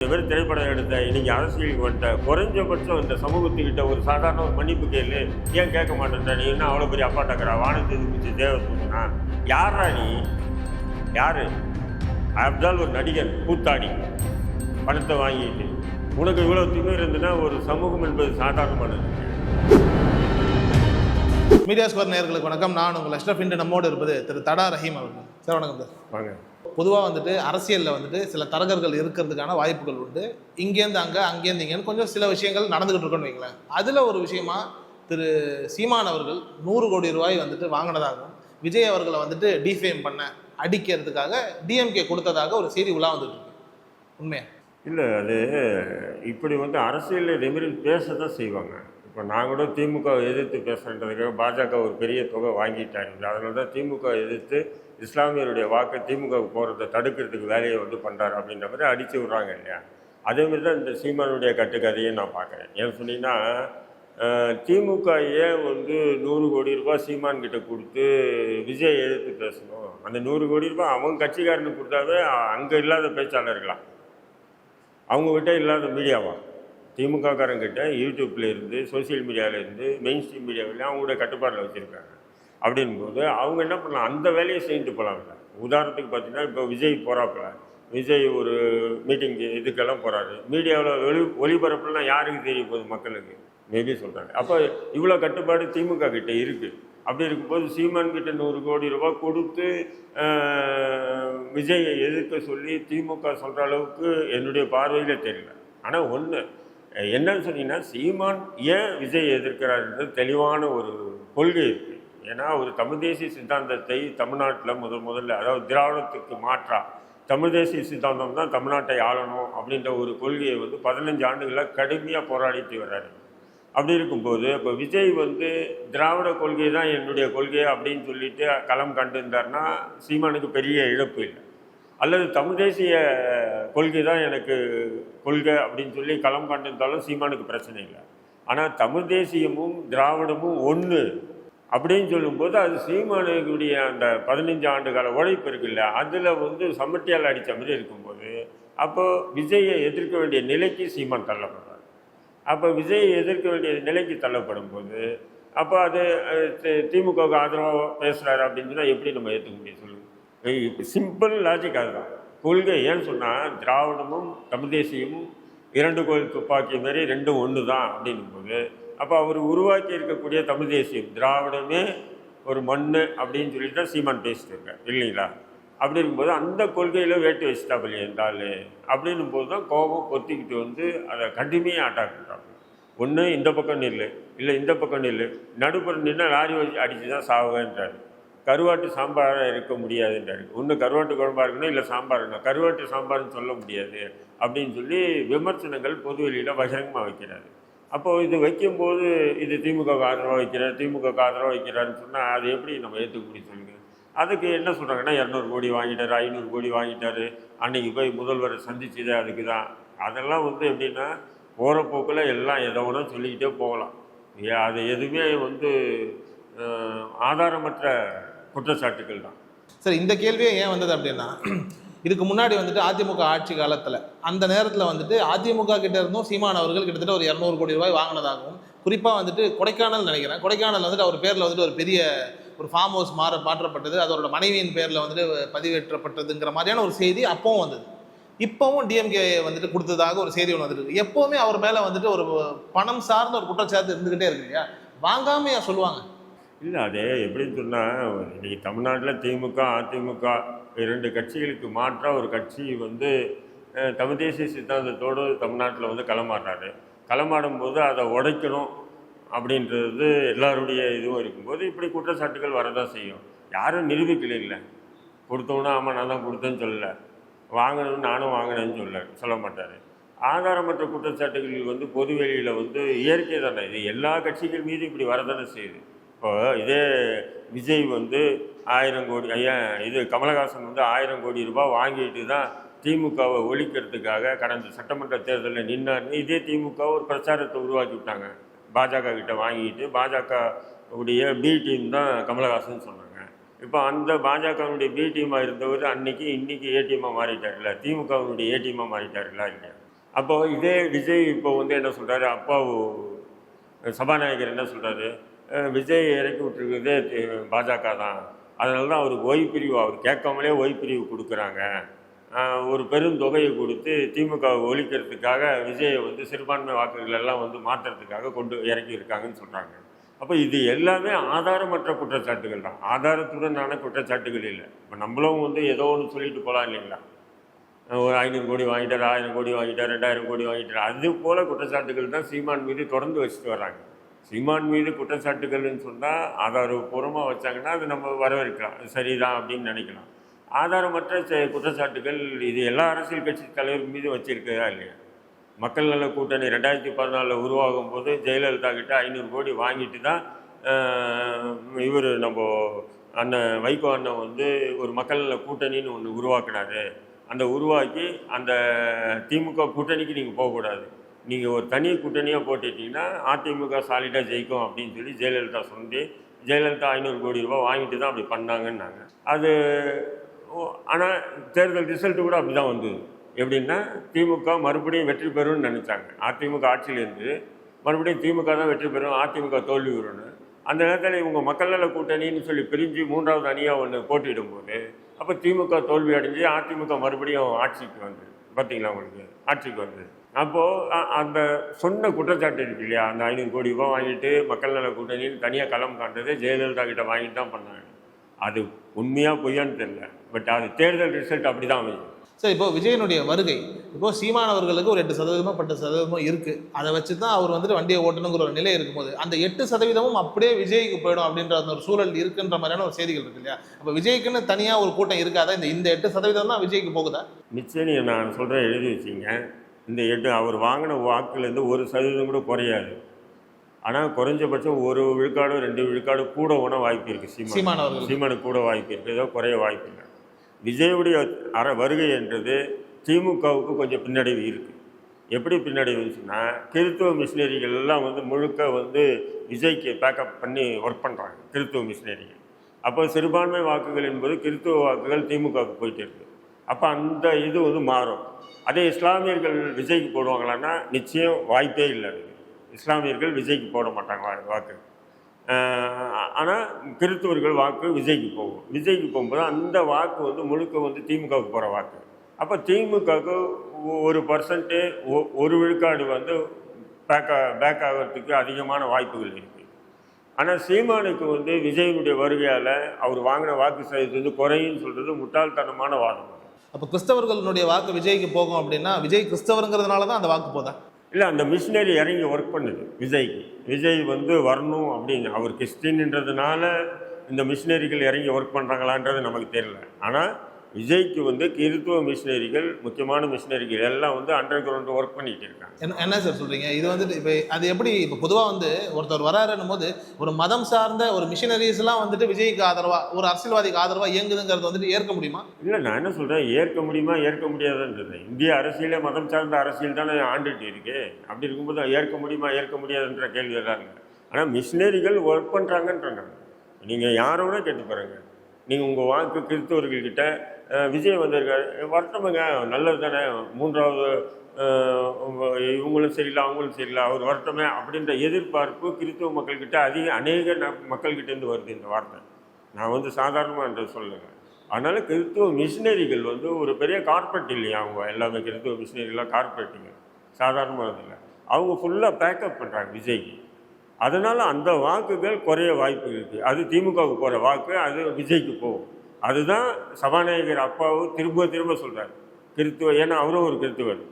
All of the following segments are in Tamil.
இந்த மாதிரி திரைப்படம் எடுத்த இன்னைக்கு அரசியலுக்கு வந்துட்ட குறைஞ்சபட்சம் இந்த சமூகத்துக்கிட்ட ஒரு சாதாரண ஒரு மன்னிப்பு கேளு. ஏன் கேட்க மாட்டேன்ற நீ என்ன அவ்வளோ பெரிய அப்பாட்டக்கிறா வானத்தை பிடிச்சி தேவை சொன்னா யாரா நீ? யாரு? அப்தால் ஒரு நடிகர் கூத்தாடி. பணத்தை வாங்கிட்டு. உனக்கு இவ்வளோ திமிர் இருந்துன்னா ஒரு சமூகம் என்பது சாதாரணமானது. மீடியா ஸ்கோர் நேயர்களுக்கு வணக்கம். நான் உங்கள் அஷ்ரஃப் இன்று நம்மோடு இருப்பது திரு தடா ரஹீம் அவர்கள். சார் வணக்கம் சார். வாங்க. பொதுவாக வந்துட்டு அரசியலில் வந்துட்டு சில தரகர்கள் இருக்கிறதுக்கான வாய்ப்புகள் உண்டு. இங்கேருந்து அங்கே அங்கேருந்து இங்கேருந்து கொஞ்சம் சில விஷயங்கள் நடந்துகிட்டு இருக்குன்னு வைங்களேன். அதில் ஒரு விஷயமா திரு சீமான் அவர்கள் நூறு கோடி ரூபாய் வந்துட்டு வாங்கினதாகவும் விஜய் அவர்களை வந்துட்டு டிஃபேம் பண்ண அடிக்கிறதுக்காக டிஎம்கே கொடுத்ததாக ஒரு செய்தி உலா வந்துட்டு இருக்கு. உண்மையா? இல்லை அது இப்படி வந்து அரசியலில் இதேமாரி பேச தான் செய்வாங்க. இப்போ நான் கூட திமுக எதிர்த்து பேசுகிறதுக்காக பாஜக ஒரு பெரிய தொகை வாங்கிட்டாங்க. அதனால தான் திமுக எதிர்த்து இஸ்லாமியருடைய வாக்கு திமுகவுக்கு போகிறத தடுக்கிறதுக்கு வேலையை வந்து பண்ணுறாரு அப்படின்ற மாதிரி அடித்து விட்றாங்க இல்லையா? அதேமாரி தான் இந்த சீமானுடைய கட்டுக்கதையும் நான் பார்க்குறேன். ஏன் சொன்னீங்கன்னா திமுக ஏன் வந்து நூறு கோடி ரூபாய் சீமான்கிட்ட கொடுத்து விஜய் எதிர்த்து பேசணும்? அந்த நூறு கோடி ரூபாய் அவன் கட்சிக்காரனுக்கு கொடுத்தாவே அங்கே இல்லாத பேச்சாளர்களாம் அவங்கக்கிட்ட இல்லாத மீடியாவா? திமுககாரங்கிட்ட யூடியூப்பில் இருந்து சோஷியல் மீடியாவில் இருந்து மெயின் ஸ்ட்ரீம் மீடியாவில் அவங்களோட கட்டுப்பாட்டில் வச்சுருக்காங்க. அப்படின்போது அவங்க என்ன பண்ணலாம்? அந்த வேலையை செஞ்சுட்டு போகலாம்ல உதாரணத்துக்கு பார்த்தீங்கன்னா இப்போ விஜய் போகிறாப்புல விஜய் ஒரு மீட்டிங்கு இதுக்கெல்லாம் போகிறாரு மீடியாவில் ஒளி ஒளிபரப்புலாம் யாருக்கு தெரிய போகுது மக்களுக்கு? மேபி சொல்கிறாங்க அப்போ இவ்வளோ கட்டுப்பாடு திமுக கிட்டே இருக்குது அப்படி இருக்கும்போது சீமான் கிட்ட நூறு கோடி ரூபாய் கொடுத்து விஜயை எதிர்க்க சொல்லி திமுக சொல்கிற அளவுக்கு என்னுடைய பார்வையில் தெரியல. ஆனால் ஒன்று என்னன்னு சொன்னீங்கன்னா சீமான் ஏன் விஜய் எதிர்க்கிறாருன்றது தெளிவான ஒரு கொள்கை இருக்குது ஏன்னா ஒரு தமிழ் தேசிய சித்தாந்தத்தை தமிழ்நாட்டில் முதல் முதல்ல அதாவது திராவிடத்துக்கு மாற்றா தமிழ் தேசிய சித்தாந்தம் தான் தமிழ்நாட்டை ஆளணும் அப்படின்ற ஒரு கொள்கையை வந்து பதினஞ்சு ஆண்டுகளில் கடுமையாக போராடிட்டு வர்றாரு. அப்படி இருக்கும்போது இப்போ விஜய் வந்து திராவிட கொள்கை தான் என்னுடைய கொள்கை அப்படின்னு சொல்லிட்டு களம் கண்டிருந்தாருன்னா சீமானுக்கு பெரிய இழப்பு இல்லை. அல்லது தமிழ் தேசிய கொள்கை தான் எனக்கு கொள்கை அப்படின்னு சொல்லி களம் கண்டிருந்தாலும் சீமானுக்கு பிரச்சனை இல்லை. ஆனால் தமிழ் தேசியமும் திராவிடமும் ஒன்று அப்படின்னு சொல்லும்போது அது சீமானுடைய அந்த பதினஞ்சு ஆண்டு கால உழைப்பு இருக்குல்ல அதில் வந்து சமட்டியால் அடித்த மாதிரி இருக்கும்போது அப்போது விஜயை எதிர்க்க வேண்டிய நிலைக்கு சீமான் தள்ளப்படுறார். அப்போ விஜயை எதிர்க்க வேண்டிய நிலைக்கு தள்ளப்படும் போது அப்போ அது திமுகவுக்கு ஆதரவாக பேசுகிறாரு அப்படின்னு சொன்னால் எப்படி நம்ம ஏற்றுக்க முடியும் சொல்லுங்கள் சிம்பிள் லாஜிக் அதுதான். கொள்கை ஏன்னு சொன்னால் திராவிடமும் தமிழ் தேசியமும் இரண்டு கோயில் துப்பாக்கி மாரி ரெண்டும் ஒன்று தான் அப்படின்னும்போது அப்போ அவர் உருவாக்கி இருக்கக்கூடிய தமிழ் தேசியம் திராவிடமே ஒரு மண் அப்படின்னு சொல்லிட்டு தான் சீமான் பேசிட்டுருக்கார் இல்லைங்களா? அப்படி இருக்கும்போது அந்த கொள்கையில் வேட்டு வச்சுட்டாப்பில் இருந்தால் அப்படின்னும் போது தான் கோபம் பொத்திக்கிட்டு வந்து அதை கடுமையாக அட்டாக் பண்ணுறாங்க ஒன்று இந்த பக்கம் நில்லு இல்லை இந்த பக்கம் நில்லு நடுப்புற நின்று லாரி வச்சு அடித்து தான் சாவுவேன்றாரு. கருவாட்டு சாம்பாராக இருக்க முடியாதுன்றாரு. ஒன்று கருவாட்டு குழம்பாக இருக்கணும் இல்லை சாம்பார் இருக்கணும். கருவாட்டு சாம்பார்னு சொல்ல முடியாது அப்படின்னு சொல்லி விமர்சனங்கள் பொது வெளியில் பகிரங்கமாக வைக்கிறாரு. அப்போது இது வைக்கும்போது இது திமுக ஆதரவாக வைக்கிறார் திமுக ஆதரவாக வைக்கிறாருன்னு சொன்னால் அது எப்படி நம்ம ஏற்றுக்க முடியும் சொல்லுங்க? அதுக்கு என்ன சொல்கிறாங்கன்னா இரநூறு கோடி வாங்கிட்டார் ஐநூறு கோடி வாங்கிட்டார். அன்னைக்கு போய் முதல்வரை சந்திச்சது அதுக்கு தான் அதெல்லாம் வந்து எப்படின்னா போகிற போக்கில் எல்லாம் எதை ஒன்றும் சொல்லிக்கிட்டே போகலாம். ஏ- அது எதுவுமே வந்து ஆதாரமற்ற குற்றச்சாட்டுகள் தான். சார் இந்த கேள்வியே ஏன் வந்தது அப்படின்னா இதுக்கு முன்னாடி வந்துட்டு அதிமுக ஆட்சி காலத்தில் அந்த நேரத்தில் வந்துட்டு அதிமுக கிட்ட இருந்தும் சீமான் அவர்கள் கிட்டத்தட்ட ஒரு இரநூறு கோடி ரூபாய் வாங்கினதாகவும் குறிப்பாக வந்துட்டு கொடைக்கானல் நினைக்கிறேன். கொடைக்கானல் வந்துட்டு அவர் பேரில் வந்துட்டு ஒரு பெரிய ஒரு ஃபார்ம் ஹவுஸ் மாற மாற்றப்பட்டது. அதோட மனைவியின் பேரில் வந்துட்டு பதிவேற்றப்பட்டதுங்கிற மாதிரியான ஒரு செய்தி அப்பவும் வந்தது. இப்போவும் டிஎம்கே வந்துட்டு கொடுத்ததாக ஒரு செய்தி ஒன்று வந்துருக்கு. எப்போவுமே அவர் மேலே வந்துட்டு ஒரு பணம் சார்ந்த ஒரு குற்றச்சாட்டு இருந்துக்கிட்டே இருக்கு இல்லையா? வாங்காமையா சொல்லுவாங்க. இல்லை அதே எப்படின்னு சொன்னால் இன்றைக்கி தமிழ்நாட்டில் திமுக அதிமுக இரண்டு கட்சிகளுக்கு மாற்றாக ஒரு கட்சி வந்து தமிழ் தேசிய சித்தாந்தத்தோடு தமிழ்நாட்டில் வந்து களமாடுறாரு களமாடும் போது அதை உடைக்கணும் அப்படின்றது எல்லாருடைய இதுவும் இருக்கும்போது இப்படி குற்றச்சாட்டுகள் வரதான் செய்யும். யாரும் நிரூபிக்கல இல்லை. கொடுத்தோன்னா ஆமாம் நான் தான் கொடுத்தேன்னு சொல்லலை. வாங்கணும்னு நானும் வாங்கினேன்னு சொல்ல சொல்ல மாட்டார். ஆதாரமற்ற குற்றச்சாட்டுகள் வந்து பொதுவெளியில் வந்து இயற்கை தானே. இது எல்லா கட்சிகள் மீது இப்படி வரதானே செய்யுது. இப்போ இதே விஜய் வந்து ஆயிரம் கோடி ஐயா இது கமலஹாசன் வந்து ஆயிரம் கோடி ரூபாய் வாங்கிட்டு தான் திமுகவை ஒழிக்கிறதுக்காக கடந்த சட்டமன்ற தேர்தலில் நின்னார்னு இதே திமுக ஒரு பிரச்சாரத்தை உருவாக்கி விட்டாங்க. பாஜக கிட்ட வாங்கிட்டு பாஜக உடைய பி டீம் தான் கமலஹாசன் சொன்னாங்க. இப்போ அந்த பாஜகவுடைய பி டீமாக இருந்தவர் அன்னைக்கு இன்றைக்கி ஏடிஎம்மாக மாறிட்டார்ல திமுகவுடைய ஏடிஎம்மாக மாறிட்டார்ல இல்லையா அப்போது இதே விஜய் இப்போ வந்து என்ன சொல்கிறாரு அப்பாவு சபாநாயகர் என்ன சொல்கிறாரு விஜய் இறக்கி விட்டுருக்குதே பாஜக தான். அதனால தான் அவருக்கு ஓய்வுப்பிரிவு அவர் கேட்காமலே ஓய்வுப்பிரிவு கொடுக்குறாங்க. ஒரு பெரும் தொகையை கொடுத்து திமுக ஒழிக்கிறதுக்காக விஜயை வந்து சிறுபான்மை வாக்குகள் எல்லாம் வந்து மாற்றுறதுக்காக கொண்டு இறக்கி இருக்காங்கன்னு சொல்கிறாங்க அப்போ இது எல்லாமே ஆதாரமற்ற குற்றச்சாட்டுகள் தான். ஆதாரத்துடனான குற்றச்சாட்டுகள் இல்லை. இப்போ நம்மளும் வந்து ஏதோ ஒன்று சொல்லிட்டு போகலாம் இல்லைங்களா? ஒரு ஐநூறு கோடி வாங்கிட்டார் ஆயிரம் கோடி வாங்கிட்டார் ரெண்டாயிரம் கோடி வாங்கிட்டார். அது போல் குற்றச்சாட்டுகள் தான் சீமான் மீது தொடர்ந்து வச்சுட்டு வராங்க சீமான் மீது குற்றச்சாட்டுகள்னு சொன்னால் ஆதாரபூர்வமாக வச்சாங்கன்னா அது நம்ம வரவேற்கலாம். சரிதான் அப்படின்னு நினைக்கலாம். ஆதாரமற்ற செ- குற்றச்சாட்டுகள் இது எல்லா அரசியல் கட்சி தலைவர் மீது வச்சிருக்கதா இல்லையா? மக்கள் நல கூட்டணி ரெண்டாயிரத்தி பதினாலில் உருவாகும் போது ஜெயலலிதா கிட்ட ஐநூறு கோடி வாங்கிட்டு தான் இவர் நம்ம அண்ணன் வைகோ அண்ணன் வந்து ஒரு மக்கள் நல கூட்டணின்னு ஒன்று உருவாக்குனாரு. அந்த உருவாக்கி அந்த திமுக கூட்டணிக்கு நீங்கள் போகக்கூடாது. நீங்கள் ஒரு தனி கூட்டணியாக போட்டுட்டிங்கன்னா அதிமுக சாலிடாக ஜெயிக்கும் அப்படின்னு சொல்லி ஜெயலலிதா சொல்லி ஜெயலலிதா ஐநூறு கோடி ரூபாய் வாங்கிட்டு தான் அப்படி பண்ணாங்கன்னாங்க. அது ஆனால் தேர்தல் ரிசல்ட்டு கூட அப்படி தான் வந்தது. எப்படின்னா திமுக மறுபடியும் வெற்றி பெறும்னு நினச்சாங்க. அதிமுக ஆட்சியிலேருந்து மறுபடியும் திமுக தான் வெற்றி பெறும் அதிமுக தோல்வி வரும்னு. அந்த நேரத்தில் இவங்க மக்கள் நல கூட்டணின்னு சொல்லி பிரிஞ்சு மூன்றாவது அணியாக ஒன்று போட்டியிடும்போது அப்போ திமுக தோல்வி அடைஞ்சு அதிமுக மறுபடியும் ஆட்சிக்கு வந்து பார்த்தீங்களா உங்களுக்கு? ஆட்சிக்கு வந்து அப்போது அந்த சொன்ன குற்றச்சாட்டு இருக்கு இல்லையா? அந்த ஐநூறு கோடி ரூபாய் வாங்கிட்டு மக்கள் நல கூட்டணின்னு தனியாக களம் காண்டது ஜெயலலிதா கிட்ட வாங்கிட்டு தான் பண்ணாங்க. அது உண்மையாக பொய்யான்னு தெரியல. பட் அது தேர்தல் ரிசல்ட் அப்படி தான் அமையும். சரி இப்போ விஜயனுடைய வருகை. இப்போ சீமான் அவர்களுக்கு ஒரு எட்டு சதவீதமோ பத்து சதவீதமோ இருக்கு. அதை வச்சு தான் அவர் வந்துட்டு வண்டியை ஓட்டணுங்கிற ஒரு நிலை இருக்கும்போது அந்த எட்டு சதவீதமும் அப்படியே விஜய்க்கு போயிடும் அப்படின்ற அந்த ஒரு சூழல் இருக்குன்ற மாதிரியான ஒரு செய்திகள் இருக்கு இல்லையா? அப்போ விஜய்க்குன்னு தனியாக ஒரு கூட்டம் இருக்காதா? இந்த இந்த எட்டு சதவீதம் தான் விஜய்க்கு போகுதா? நிச்சயம் நீ நான் சொல்கிறேன் எழுதி வச்சிங்க இந்த எட்டு அவர் வாங்கின வாக்குலேருந்து ஒரு சதவீதம் கூட குறையாது. ஆனால் குறைஞ்சபட்சம் ஒரு விழுக்காடு ரெண்டு விழுக்காடு கூட போன வாய்ப்பு இருக்குது சீமான். சீமானுக்கு கூட வாய்ப்பு இருக்குது ஏதோ குறைய வாய்ப்பு இல்லை. விஜயுடைய அற வருகை என்றது திமுகவுக்கு கொஞ்சம் பின்னடைவு இருக்குது எப்படி பின்னடைவுச்சுன்னா கிறித்துவ மிஷினரிகள் எல்லாம் வந்து முழுக்க வந்து விஜய்க்கு பேக்கப் பண்ணி ஒர்க் பண்ணுறாங்க கிறித்துவ மிஷினரிகள். அப்போ சிறுபான்மை வாக்குகள் என்பது கிறித்துவ வாக்குகள் திமுகவுக்கு போயிட்டு இருக்குது அப்போ அந்த இது வந்து மாறும். அதே இஸ்லாமியர்கள் விஜய்க்கு போடுவாங்களான்னா நிச்சயம் வாய்ப்பே இல்லை. இஸ்லாமியர்கள் விஜய்க்கு போட மாட்டாங்க வா- வாக்கு. ஆனால் கிறித்துவர்கள் வாக்கு விஜய்க்கு போகும். விஜய்க்கு போகும்போது அந்த வாக்கு வந்து முழுக்க வந்து திமுகவுக்கு போகிற வாக்கு. அப்போ திமுகவுக்கு ஒரு பர்சன்ட்டு ஒரு விழுக்காடு வந்து பேக்கா பேக் ஆகிறதுக்கு அதிகமான வாய்ப்புகள் இருக்குது ஆனால் சீமானுக்கு வந்து விஜயனுடைய வருகையால் அவர் வாங்கின வாக்கு சதவீதம் வந்து குறையும் சொல்கிறது முட்டாள்தனமான வாதம். அப்போ கிறிஸ்தவர்களுடைய வாக்கு விஜய்க்கு போகும் அப்படின்னா விஜய் கிறிஸ்தவருங்கிறதுனால தான் அந்த வாக்கு போதா? இல்லை அந்த மிஷினரி இறங்கி ஒர்க் பண்ணுது. விஜய்க்கு விஜய் வந்து வரணும் அப்படின்னு அவர் கிறிஸ்டின்ன்றதுனால இந்த மிஷினரிகள் இறங்கி ஒர்க் பண்ணுறாங்களான்றது நமக்கு தெரியல. ஆனால் விஜய்க்கு வந்து கிறித்துவ மிஷினரிகள் முக்கியமான மிஷினரிகள் எல்லாம் வந்து அண்டர் கிரவுண்ட் ஒர்க் பண்ணிட்டு இருக்காங்க. என்ன என்ன சார் சொல்றீங்க? இது வந்துட்டு இப்போ அது எப்படி இப்போ பொதுவாக வந்து ஒருத்தர் வராருன்னும் போது ஒரு மதம் சார்ந்த ஒரு மிஷினரிஸ் எல்லாம் வந்துட்டு விஜய்க்கு ஆதரவா ஒரு அரசியல்வாதிக்கு ஆதரவா இயங்குதுங்கிறது வந்துட்டு ஏற்க முடியுமா? இல்லை நான் என்ன சொல்கிறேன் ஏற்க முடியுமா ஏற்க முடியாதுன்றது. இந்திய அரசியலே மதம் சார்ந்த அரசியல் தானே ஆண்டுட்டு இருக்கு. அப்படி இருக்கும்போது ஏற்க முடியுமா ஏற்க முடியாதுன்ற கேள்வி இல்லை. ஆனால் மிஷினரிகள் ஒர்க் பண்ணுறாங்கன்றாங்க நீங்கள் யாரோட கேட்டு பாருங்க. நீங்கள் உங்கள் வாக்கு கிறிஸ்தவர்கள்கிட்ட விஜய் வந்திருக்காரு. வரட்டுமுங்க நல்லது தானே. மூன்றாவது இவங்களும் சரியில்லை அவங்களும் சரியில்லை. அவர் வரட்டுமே அப்படின்ற எதிர்பார்ப்பு கிறிஸ்தவ மக்கள்கிட்ட அதிக அநேக மக்கள்கிட்டேருந்து வருது இந்த வார்த்தை. நான் வந்து சாதாரணமாக என்று சொல்லுங்க அதனால் கிறிஸ்துவ மிஷினரிகள் வந்து ஒரு பெரிய கார்பரேட் இல்லையா அவங்க? எல்லாமே கிறிஸ்துவ மிஷினரிலாம் கார்பரேட்டுங்க சாதாரணமாக இல்லை. அவங்க ஃபுல்லாக பேக்கப் பண்ணுறாங்க விஜய்க்கு. அதனால் அந்த வாக்குகள் குறைய வாய்ப்பு இருக்குது அது திமுகவுக்கு போகிற வாக்கு அது விஜய்க்கு போகும். அதுதான் சபாநாயகர் அப்பாவும் திரும்ப திரும்ப சொல்கிறார் கிறித்துவ ஏன்னா அவரும் ஒரு கிறித்துவர்.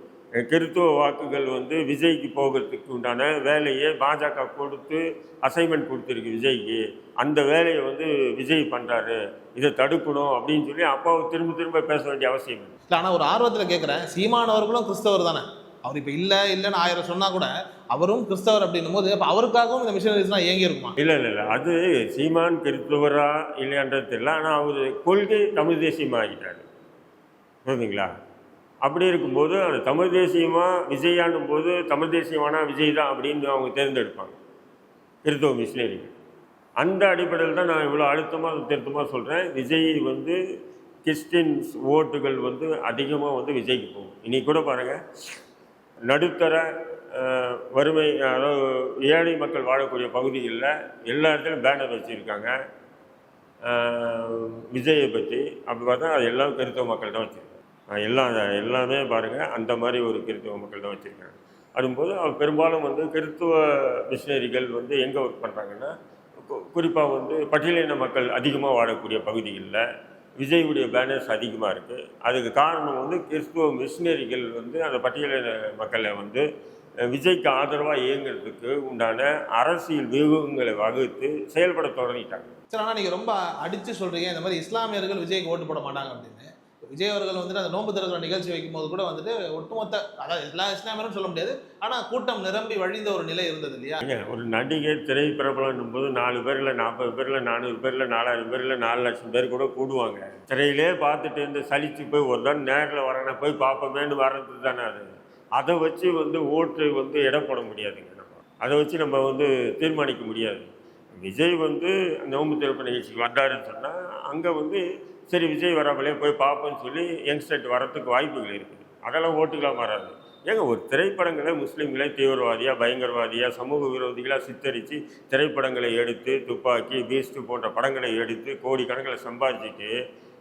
கிறித்துவ வாக்குகள் வந்து விஜய்க்கு போகிறதுக்கு உண்டான வேலையை பாஜக கொடுத்து அசைன்மெண்ட் கொடுத்துருக்கு விஜய்க்கு. அந்த வேலையை வந்து விஜய் பண்ணுறாரு இதை தடுக்கணும் அப்படின்னு சொல்லி அப்பாவை திரும்ப திரும்ப பேச வேண்டிய அவசியம் இல்லை. ஆனால் ஒரு ஆர்வத்தில் கேட்குறேன் சீமானவர்களும் கிறிஸ்தவர் தானே? அவர் இப்போ இல்லை இல்லைன்னு ஆயிரம் சொன்னால் கூட அவரும் கிறிஸ்தவர் அப்படின்னும் போது அப்போ அவருக்காகவும் இந்த மிஷினரிஸ்லாம் இயங்கி இருக்குமா இல்லை இல்லை இல்லை. அது சீமான் கிறிஸ்தவரா இல்லையான்றது தெரியல. ஆனால் அவர் கொள்கை தமிழ் தேசியமாக ஆகிட்டார் புரியுதுங்களா? அப்படி இருக்கும்போது அந்த தமிழ் தேசியமாக விஜயானும் போது தமிழ் தேசியமானா விஜய் தான் அப்படின்னு அவங்க தேர்ந்தெடுப்பாங்க. கிறிஸ்தவ மிஷினரிகள். அந்த அடிப்படையில் தான் நான் இவ்வளோ அழுத்தமாக திருத்தமாக சொல்கிறேன் விஜய் வந்து கிறிஸ்டின்ஸ் ஓட்டுகள் வந்து அதிகமாக வந்து விஜய்க்கு போகும். இன்றைக்கி கூட பாருங்கள் நடுத்தர வறுமை அதாவது ஏழை மக்கள் வாழக்கூடிய பகுதிகளில் எல்லா இடத்துலையும் பேனர் வச்சுருக்காங்க. விஜயை பற்றி அப்படி பார்த்தா அது எல்லாம் கிறித்தவ மக்கள் தான் வச்சுருக்காங்க. எல்லாம் எல்லாமே பாருங்கள் அந்த மாதிரி ஒரு கிறித்தவ மக்கள் தான் வச்சுருக்காங்க. அதும்போது அவர் பெரும்பாலும் வந்து கிறித்துவ மிஷினரிகள் வந்து எங்கே ஒர்க் பண்ணுறாங்கன்னா குறிப்பாக வந்து பட்டியலின மக்கள் அதிகமாக வாழக்கூடிய பகுதிகளில் விஜயுடைய பேனர்ஸ் அதிகமாக இருக்குது அதுக்கு காரணம் வந்து கிறிஸ்துவ மிஷினரிகள் வந்து அந்த பட்டியலின மக்களை வந்து விஜய்க்கு ஆதரவாக இயங்குறதுக்கு உண்டான அரசியல் வியூகங்களை வகுத்து செயல்பட தொடங்கிட்டாங்க. சார் ஆனால் நீங்கள் ரொம்ப அடித்து சொல்கிறீங்க இந்த மாதிரி இஸ்லாமியர்கள் விஜய்க்கு ஓட்டு போட மாட்டாங்க அப்படின்னு. விஜய் அவர்கள் வந்துட்டு அந்த நோன்பு திறக்கிற நிகழ்ச்சி வைக்கும்போது கூட வந்துட்டு ஒட்டுமொத்த அதாவது எல்லா இஸ்லாமியரும் சொல்ல முடியாது ஆனால் கூட்டம் நிரம்பி வழிந்த ஒரு நிலை இருந்தது இல்லையா? ஒரு நடிகர் திரை பிரபலம் போது நாலு பேரில் நாற்பது பேரில் நானூறு பேரில் நாலாயிரம் பேரில் நாலு லட்சம் பேர் கூட கூடுவாங்க. திரையிலே பார்த்துட்டு இருந்து சலிச்சு போய் ஒரு தான் நேரில் வரணும் போய் பார்ப்போமேன்னு வர்றது தானே அது. அதை வச்சு வந்து ஓட்டு வந்து இடம் போட முடியாதுங்க நம்ம. அதை வச்சு நம்ம வந்து தீர்மானிக்க முடியாது. விஜய் வந்து நோம்பு திறப்பு நிகழ்ச்சிக்கு வந்தாருன்னு சொன்னால் அங்கே வந்து சரி விஜய் வராமலே போய் பார்ப்போம்னு சொல்லி யங்ஸ்டர்ட் வரத்துக்கு வாய்ப்புகள் இருக்குது. அதெல்லாம் ஓட்டுகளாக மாறாது. ஏங்க ஒரு திரைப்படங்களை முஸ்லீம்களை தீவிரவாதியாக பயங்கரவாதியாக சமூக விரோதிகளாக சித்தரித்து திரைப்படங்களை எடுத்து துப்பாக்கி பீஸ்ட் போன்ற படங்களை எடுத்து கோடிக்கணக்கில் சம்பாதிச்சுட்டு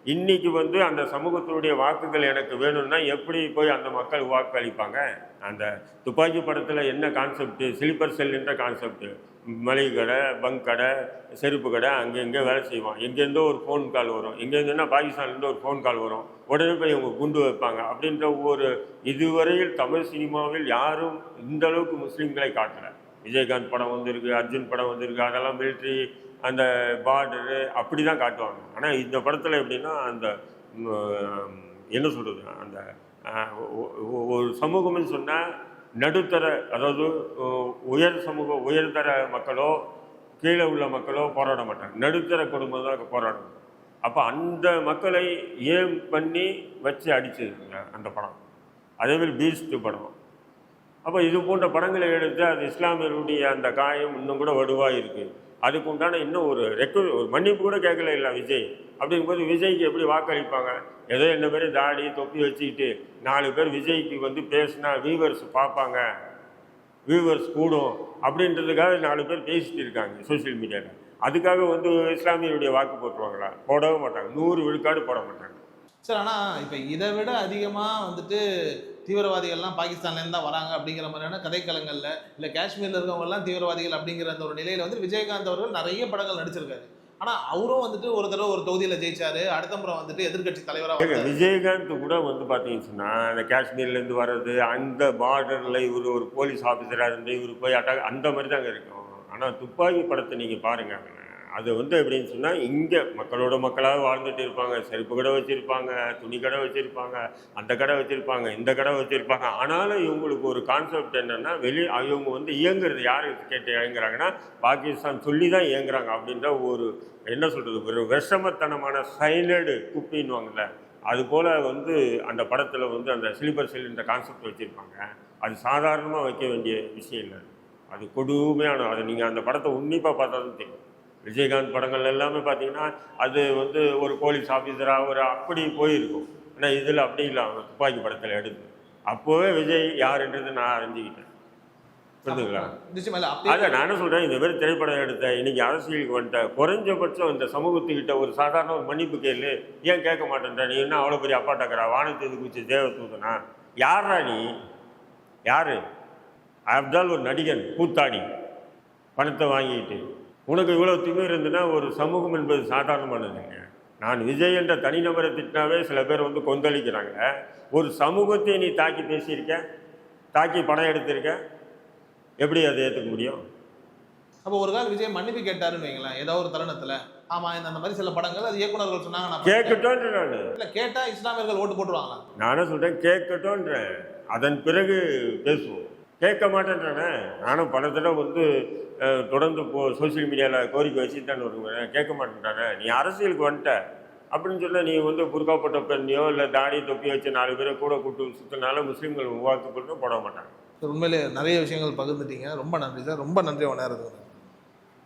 இன்றைக்கி வந்து அந்த சமூகத்தினுடைய வாக்குகள் எனக்கு வேணும்னா எப்படி போய் அந்த மக்கள் வாக்கு அளிப்பாங்க அந்த துப்பாக்கி படத்தில் என்ன கான்செப்ட் ஸ்லீப்பர் செல் என்ற கான்செப்ட் மளிகை கடை பங்க் கடை செருப்பு கடை அங்கே இங்கே வேலை செய்வான். எங்கேருந்தோ ஒரு ஃபோன் கால் வரும். எங்கேருந்துன்னா பாகிஸ்தான்லேருந்து ஒரு ஃபோன் கால் வரும். உடனே போய் இவங்க குண்டு வைப்பாங்க. அப்படின்ற ஒரு இதுவரையில் தமிழ் சினிமாவில் யாரும் இந்த அளவுக்கு முஸ்லீம்களை காட்டலை. விஜயகாந்த் படம் வந்திருக்கு அர்ஜுன் படம் வந்திருக்கு அதெல்லாம் மிலிட்ரி அந்த பார்டரு அப்படி தான் காட்டுவாங்க. ஆனால் இந்த படத்தில் எப்படின்னா அந்த என்ன சொல்கிறது அந்த ஒரு சமூகம்னு சொன்னால் நடுத்தர அதாவது உயர் சமூக உயர்தர மக்களோ கீழே உள்ள மக்களோ போராட மாட்டாங்க. நடுத்தர குடும்பம் தான் போராடணும் அப்போ அந்த மக்களை ஏம் பண்ணி வச்சு அடிச்சதுங்க அந்த படம். அதேமாதிரி பீஸ்ட் படம். அப்போ இது போன்ற படங்களை எடுத்து அது இஸ்லாமியருடைய அந்த காயம் இன்னும் கூட வடுவாக இருக்குது அதுக்கு உண்டான இன்னும் ஒரு ரெக்கு ஒரு மன்னிப்பு கூட கேட்கல இல்லை விஜய். அப்படிங்கும்போது விஜய்க்கு எப்படி வாக்களிப்பாங்க? ஏதோ என்ன பேர் தாடி தொப்பி வச்சுக்கிட்டு நாலு பேர் விஜய்க்கு வந்து பேசினா வியூவர்ஸ் பார்ப்பாங்க. வியூவர்ஸ் கூடும். அப்படின்றதுக்காக நாலு பேர் பேசிட்டு இருக்காங்க சோஷியல் மீடியாவில் அதுக்காக வந்து இஸ்லாமியருடைய வாக்கு போட்டுருவாங்களா? போடவே மாட்டாங்க. நூறு விழுக்காடு போட மாட்டாங்க. சரி ஆனால் இப்போ இதை விட அதிகமாக வந்துட்டு தீவிரவாதிகள்லாம் பாகிஸ்தான்லேருந்து தான் வராங்க அப்படிங்கிற மாதிரியான கதைக்களங்களில் இல்லை காஷ்மீரில் இருக்கவங்கலாம் தீவிரவாதிகள் அப்படிங்கிற அந்த ஒரு நிலையில் வந்து விஜயகாந்த் அவர்கள் நிறைய படங்கள் நடிச்சிருக்காரு. ஆனால் அவரும் வந்துட்டு ஒரு தடவை ஒரு தொகுதியில் ஜெயிச்சாரு அடுத்த முறை வந்துட்டு எதிர்க்கட்சி தலைவராக விஜயகாந்த் கூட வந்து பார்த்தீங்கன்னு சொன்னால் அந்த காஷ்மீர்லேருந்து வர்றது அந்த பார்டரில் இவர் ஒரு போலீஸ் ஆஃபீஸராக இருந்து இவர் போய் அட்டாக் அந்த மாதிரி தாங்க இருக்கும். ஆனால் துப்பாக்கி படத்தை நீங்கள் பாருங்க அது வந்து எப்படின்னு சொன்னால் இங்கே மக்களோட மக்களாக வாழ்ந்துட்டு இருப்பாங்க. செருப்பு கடை வச்சுருப்பாங்க துணி கடை வச்சுருப்பாங்க அந்த கடை வச்சுருப்பாங்க இந்த கடை வச்சுருப்பாங்க. ஆனாலும் இவங்களுக்கு ஒரு கான்செப்ட் என்னென்னா வெளி இவங்க வந்து இயங்குறது யார் கேட்டு இயங்குறாங்கன்னா பாகிஸ்தான் சொல்லி தான் இயங்குறாங்க அப்படின்ற ஒரு என்ன சொல்கிறது ஒரு விஷமத்தனமான சைலடு குப்பின்னுவாங்கல்ல அது போல் வந்து அந்த படத்தில் வந்து அந்த ஸ்லீப்பர் செல்லுன்ற கான்செப்ட் வச்சுருப்பாங்க. அது சாதாரணமாக வைக்க வேண்டிய விஷயம் இல்லை. அது கொடுமையான அது நீங்கள் அந்த படத்தை உன்னிப்பாக பார்த்தா தான் தெரியும். விஜயகாந்த் படங்கள் எல்லாமே பார்த்தீங்கன்னா அது வந்து ஒரு போலீஸ் ஆஃபீஸராக ஒரு அப்படி போயிருக்கும். ஆனால் இதில் அப்படி இல்லை. அவங்க துப்பாக்கி படத்தில் எடுத்து. அப்போவே விஜய் யாருன்றது நான் அறிஞ்சிக்கிட்டேன். புரிஞ்சுங்களா அதான் நானும் சொல்கிறேன் இந்த மாதிரி திரைப்படம் எடுத்த இன்னைக்கு அரசியலுக்கு வந்துட்ட குறைஞ்சபட்சம் இந்த சமூகத்துக்கிட்ட ஒரு சாதாரண ஒரு மன்னிப்பு கேளு. ஏன் கேட்க மாட்டேன்ற நீ என்ன அவ்வளோ பெரிய அப்பா டக்கரா வானத்துக்கு குச்சி தேவதூதனா யாரா நீ? யாரு? அப்தால் ஒரு நடிகன் கூத்தாடி பணத்தை வாங்கிட்டு. உனக்கு இவ்வளோ திமிர் இருந்துன்னா ஒரு சமூகம் என்பது சாதாரணமானதுங்க. நான் விஜய் என்ற தனிநபரை திட்டினாவே சில பேர் வந்து கொந்தளிக்கிறாங்க. ஒரு சமூகத்தை நீ தாக்கி பேசியிருக்க? தாக்கி படம் எடுத்திருக்க? எப்படி அதை ஏற்றுக்க முடியும்? அப்போ ஒரு கால் விஜய் மன்னிப்பு கேட்டாருன்னு வைங்களேன் ஏதோ ஒரு தருணத்தில். ஆமாம் இந்த அந்த மாதிரி சில படங்கள் அது இயக்குனர்கள் சொன்னாங்க நான் கேட்கட்டும்ன்ற நான். இல்லை கேட்டால் இஸ்லாமியர்கள் ஓட்டு போட்டுருவாங்களா? நானும் சொல்கிறேன் கேட்கட்டும்ன்றேன். அதன் பிறகு பேசுவோம். கேட்க மாட்டேன்றானே? நானும் பல தடவை வந்து தொடர்ந்து போ சோஷியல் மீடியாவில் கோரிக்கை வச்சுட்டு தான் வருவேன். கேட்க மாட்டேன்றானே? நீ அரசியலுக்கு வந்துட்ட. அப்படின்னு சொல்ல நீ வந்து புர்காப்பட்ட பெண்ணையோ இல்லை தாடி தொப்பி வச்சு நாலு பேரை கூட கூட்டு சுற்றினால முஸ்லீம்கள் உருவாக்கப்பட்டு போட மாட்டாங்க. உண்மையிலே நிறைய விஷயங்கள் பகிர்ந்துட்டீங்க. ரொம்ப நன்றி சார். ரொம்ப நன்றி உணர்றது